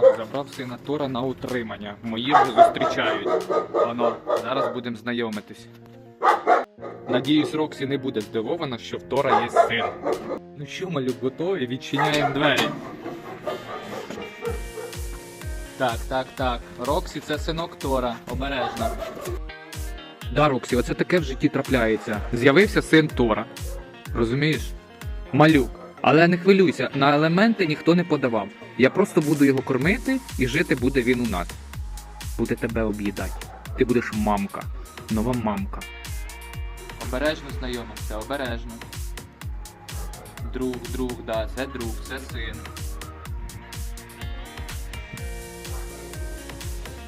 Так, забрав сина Тора на утримання. Мої вже зустрічають. Воно, зараз будемо знайомитись. Надіюсь, Роксі не буде здивована, що в Тора є син. Ну що, малюк, готові? Відчиняємо двері. Так, так, так. Роксі це синок Тора. Обережно. Да, Роксі, оце таке в житті трапляється. З'явився син Тора. Розумієш? Малюк. Але не хвилюйся, на елементи ніхто не подавав. Я просто буду його кормити і жити буде він у нас. Буде тебе об'їдати. Ти будеш мамка. Нова мамка. Обережно знайомимося, обережно. Друг, друг, да, це друг, це син.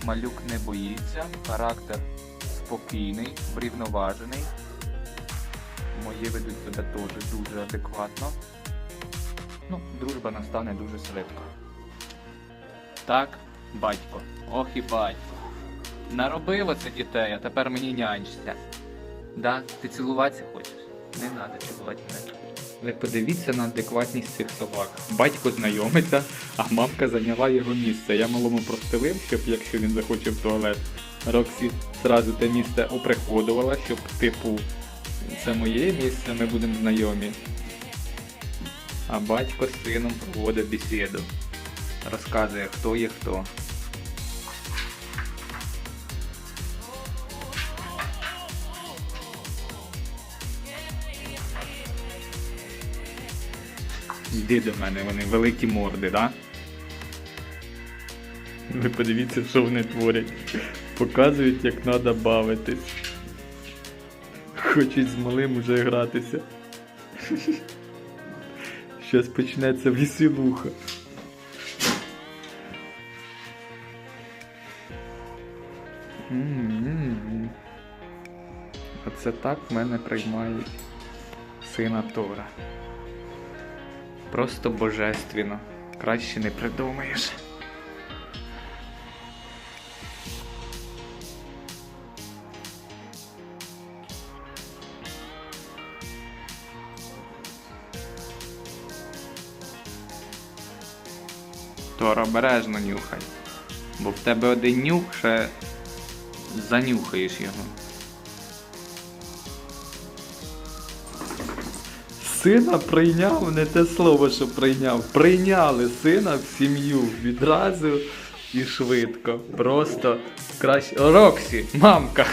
Малюк не боїться, характер спокійний, врівноважений. Мої ведуть себе теж дуже адекватно. Ну, дружба настане дуже швидко. Так, батько. Ох і батько. Наробив оце дітей, а тепер мені нянчся. Да, ти цілуватися хочеш? Не треба цілувати мене. Ви подивіться на адекватність цих собак. Батько знайомиться, а мамка зайняла його місце. Я малому простелив, щоб якщо він захоче в туалет, Роксі зразу те місце оприходувала, щоб, типу, це моє місце, ми будемо знайомі. А батько з сином проводить бесіду. Розказує, хто є хто. Йди до мене, вони великі морди, да? Ви подивіться, що вони творять. Показують, як треба бавитись. Хочуть з малим уже гратися. Щас почнеться веселуха. Оце так мене приймають сина Тора. Просто божественно. Краще не придумаєш. Тор обережно нюхай. Бо в тебе один нюх ще занюхаєш його. Сина прийняв не те слово, що прийняв. Прийняли сина в сім'ю відразу і швидко. Просто краще. Роксі, мамка!